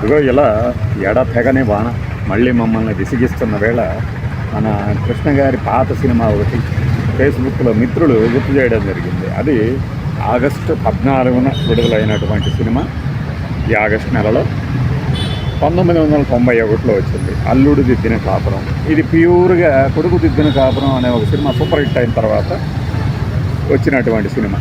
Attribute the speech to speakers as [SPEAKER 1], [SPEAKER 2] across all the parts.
[SPEAKER 1] ఇదిగో ఇలా ఎడ తెగని వాన మళ్ళీ మమ్మల్ని విసిగిస్తున్న వేళ మన కృష్ణ గారి పాత సినిమా ఒకటి ఫేస్బుక్లో మిత్రులు గుర్తు చేయడం జరిగింది. అది ఆగస్టు పద్నాలుగున విడుదలైనటువంటి సినిమా. ఈ ఆగస్టు నెలలో పంతొమ్మిది వందల తొంభై ఒకటిలో వచ్చింది. అల్లుడు దిద్దిన కాపురం. ఇది ప్యూర్గా కొడుకు దిద్దిన కాపురం అనే ఒక సినిమా సూపర్ హిట్ అయిన తర్వాత వచ్చినటువంటి సినిమా.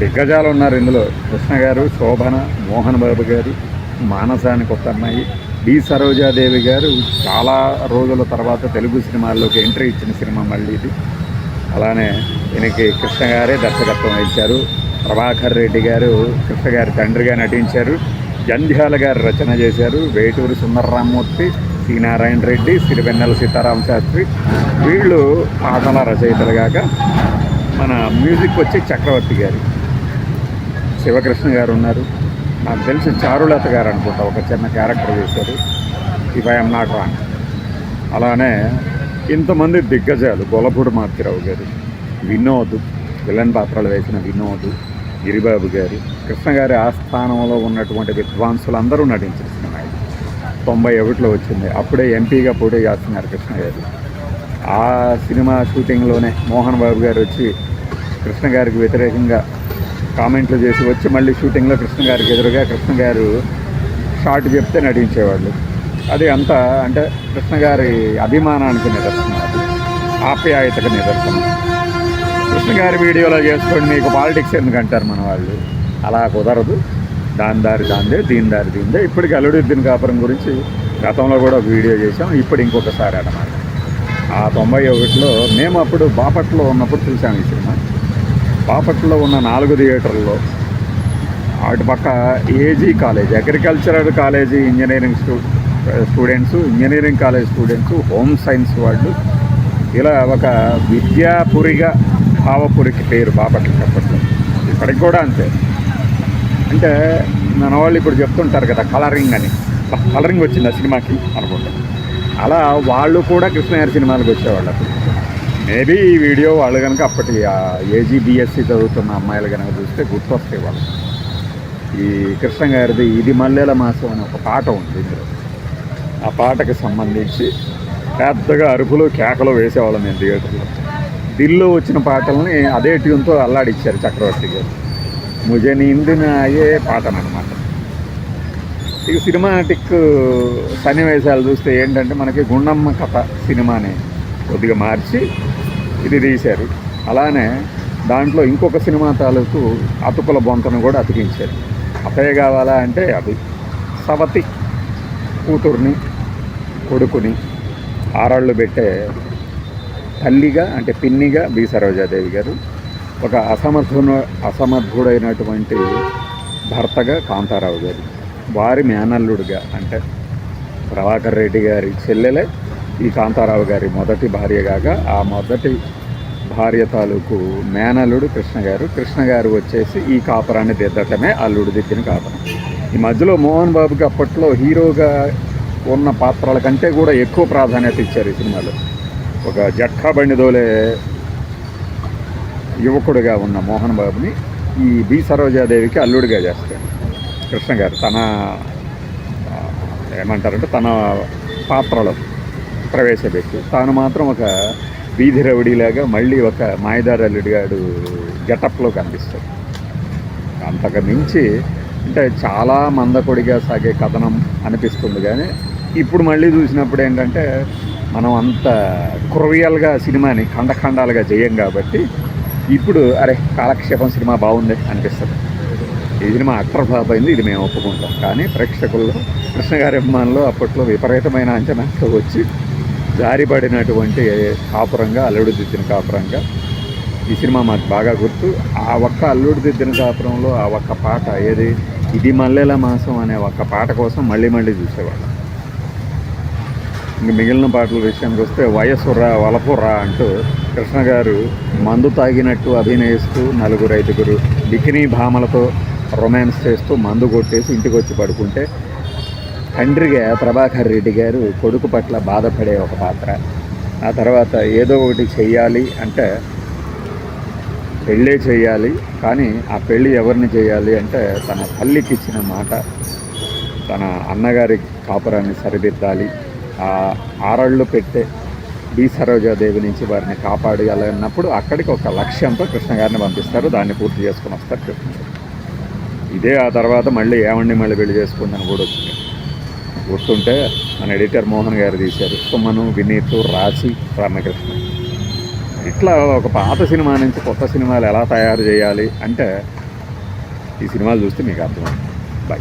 [SPEAKER 1] దిగ్గజాలు ఉన్నారు ఇందులో కృష్ణ గారు శోభన మోహన్ బాబు గారు మానసానికి ఒక అమ్మాయి. డి. సరోజాదేవి గారు చాలా రోజుల తర్వాత తెలుగు సినిమాల్లోకి ఎంట్రీ ఇచ్చిన సినిమా మళ్ళీ ఇది. అలానే ఈయనకి కృష్ణ గారే దర్శకత్వం ఇచ్చారు ప్రభాకర్ రెడ్డి గారు కృష్ణ గారి తండ్రిగా నటించారు. జంధ్యాల గారు రచన చేశారు. వేటూరు సుందరరామూర్తి సి నారాయణ రెడ్డి సిరివెన్నెల సీతారామ శాస్త్రి. వీళ్ళు పాటల రచయితలు కాక మన మ్యూజిక్ వచ్చి చక్రవర్తి గారు. శివకృష్ణ గారు ఉన్నారు. నాకు తెలిసి చారులత గారు అనుకుంటా ఒక చిన్న క్యారెక్టర్ చేశారు. ఇఫ్ ఐఎమ్ నాట్ రాంగ్ అలానే ఇంతమంది దిగ్గజాలు గొలపూడి మాతిరావు గారు వినోద్ విలన్ పాత్రలు వేసిన వినోద్ గిరిబాబు గారు కృష్ణ గారి ఆస్థానంలో ఉన్నటువంటి విద్వాంసులందరూ నటించిన సినిమా ఇది. తొంభై ఒకటిలో వచ్చింది. అప్పుడే ఎంపీగా పోటీ చేస్తున్నారు కృష్ణ గారు. ఆ సినిమా షూటింగ్లోనే మోహన్ బాబు గారు వచ్చి కృష్ణ గారికి వ్యతిరేకంగా కామెంట్లు చేసి వచ్చి మళ్ళీ షూటింగ్లో కృష్ణ గారికి ఎదురుగా కృష్ణ గారు షార్ట్ చెప్తే నటించేవాళ్ళు. అది అంతా అంటే కృష్ణ గారి అభిమానానికి నిదర్శనం అది. ఆప్యాయతకు నిదర్శనం. కృష్ణ గారి వీడియోలో చేసుకోండి మీకు పాలిటిక్స్ ఎందుకంటారు మన వాళ్ళు? అలా కుదరదు. దాని దారి దాందే దీని దారి దీందే ఇప్పటికి అల్లుడిద్దీన్ కాపురం గురించి గతంలో కూడా ఒక వీడియో చేసాం ఇప్పుడు ఇంకొకసారి అన్నమాట. ఆ తొంభై ఒకటిలో మేము అప్పుడు బాపట్లో ఉన్నప్పుడు చూసాం ఈ సినిమా. బాపట్లో ఉన్న నాలుగు థియేటర్లో అటు పక్క AG college agricultural college engineering స్టూ students engineering college students home science వాళ్ళు ఇలా ఒక విద్యాపురిగా భావపురికి పేరు బాపట్ల అప్పట్లో. ఇప్పటికి కూడా అంతే. అంటే మన వాళ్ళు ఇప్పుడు చెప్తుంటారు కదా కలరింగ్ అని. కలరింగ్ వచ్చింది ఆ సినిమాకి? అనుకుంటా. అలా వాళ్ళు కూడా కృష్ణగారి సినిమాలకు వచ్చేవాళ్ళు అప్పుడు. మేబీ ఈ వీడియో వాళ్ళు కనుక అప్పటి ఏజీబిఎస్సి చదువుతున్న అమ్మాయిలు కనుక చూస్తే గుర్తొస్తాయి వాళ్ళు ఈ కృష్ణ గారిది ఇది మల్లెల మాసం అనే ఒక పాట ఉంది ఇందులో. ఆ పాటకు సంబంధించి పెద్దగా అరుపులు కేకలు వేసేవాళ్ళం నేను థియేటర్లో. దిల్లో వచ్చిన పాటల్ని అదే ట్యూన్తో అల్లాడిచ్చారు చక్రవర్తి గారు. ముజే నిందిన అయ్యే పాటనమాట. ఇక సినిమాటిక్ సన్నివేశాలు చూస్తే ఏంటంటే మనకి గుండమ్మ కథ సినిమాని కొద్దిగా మార్చి ఇది తీశారు. అలానే దాంట్లో ఇంకొక సినిమా తాలూకు అతుకుల బొంతను కూడా అతికించారు. అతయ్య కావాలా అంటే అది. సవతి కూతుర్ని కొడుకుని ఆరాళ్ళు పెట్టే తల్లిగా అంటే పిన్నిగా బి. సరోజాదేవి గారు ఒక అసమర్థున అసమర్థుడైనటువంటి భర్తగా కాంతారావు గారు. వారి మేనల్లుడిగా అంటే ప్రభాకర్ రెడ్డి గారి చెల్లెలే ఈ కాంతారావు గారి మొదటి భార్య కాగా ఆ మొదటి భార్య తాలూకు మేనల్లుడు కృష్ణ గారు. కృష్ణ గారు వచ్చేసి ఈ కాపురాన్ని దిద్దటమే అల్లుడు దిద్దిన కాపురం. ఈ మధ్యలో మోహన్ బాబుకి అప్పట్లో హీరోగా ఉన్న పాత్రల కంటే కూడా ఎక్కువ ప్రాధాన్యత ఇచ్చారు ఈ సినిమాలో. ఒక జట్కా బండిదోలే యువకుడుగా యువకుడిగా ఉన్న మోహన్ బాబుని ఈ బి సరోజాదేవికి అల్లుడిగా చేస్తాడు కృష్ణ గారు. తన ఏమంటారంటే తన పాత్రలో. ప్రవేశపెట్టి తాను మాత్రం ఒక వీధి రవిడిలాగా మళ్ళీ ఒక మాయదారి గెటప్లో కనిపిస్తాడు. అంతకు మించి అంటే చాలా మందకొడిగా సాగే కథనం అనిపిస్తుంది కానీ ఇప్పుడు మళ్ళీ చూసినప్పుడు ఏంటంటే మనం అంత క్రొరియల్గా సినిమాని ఖండఖండాలుగా చేయం కాబట్టి ఇప్పుడు అరే కాలక్షేపం సినిమా బాగుంది అనిపిస్తుంది. ఈ సినిమా అట్టర్ ఫ్లాప్ అయింది ఇది మేము ఒప్పుకుంటాం. కానీ ప్రేక్షకుల్లో కృష్ణగారి అభిమానులు అప్పట్లో విపరీతమైన అంచనాతో వచ్చి జారిపడినటువంటి కాపురంగా అల్లుడు దిద్దిన కాపురంగా ఈ సినిమా మాకు బాగా గుర్తు. ఆ ఒక్క అల్లుడు దిద్దిన కాపురంలో ఆ ఒక్క పాట ఏది? ఇది మల్లెల మాసం అనే ఒక్క పాట కోసం మళ్ళీ మళ్ళీ చూసేవాళ్ళం. ఇంక మిగిలిన పాటల విషయానికి వస్తే వయసురా వలపురా అంటూ కృష్ణ గారు మందు తాగినట్టు అభినయిస్తూ నలుగురు ఐదుగురు బికినీ భామలతో రొమాన్స్ చేస్తూ మందు కొట్టేసి ఇంటికి వచ్చి పడుకుంటే తండ్రిగా ప్రభాకర్ రెడ్డి గారు కొడుకు పట్ల బాధపడే ఒక పాత్ర. ఆ తర్వాత ఏదో ఒకటి చెయ్యాలి అంటే పెళ్ళే చేయాలి కానీ ఆ పెళ్ళి ఎవరిని చేయాలి అంటే తన తల్లికి ఇచ్చిన మాట తన అన్నగారి కాపురాన్ని సరిదిద్దాలి. ఆ ఆరళ్ళు పెట్టే బి సరోజాదేవి నుంచి వారిని కాపాడాలి అన్నప్పుడు అక్కడికి ఒక లక్ష్యంతో కృష్ణ గారిని పంపిస్తారు దాన్ని పూర్తి చేసుకుని వస్తారు. కృష్ణ ఇదే ఆ తర్వాత మళ్ళీ ఏమండి మళ్ళీ పెళ్ళి చేసుకుందని కూడా వచ్చింది. గుర్తుంటే మన ఎడిటర్ మోహన్ గారు తీశారు. సుమను వినీత్ రాశి రామకృష్ణ. ఇట్లా ఒక పాత సినిమా నుంచి కొత్త సినిమాలు ఎలా తయారు చేయాలి అంటే ఈ సినిమాలు చూస్తే మీకు అర్థమవుతుంది. బాయ్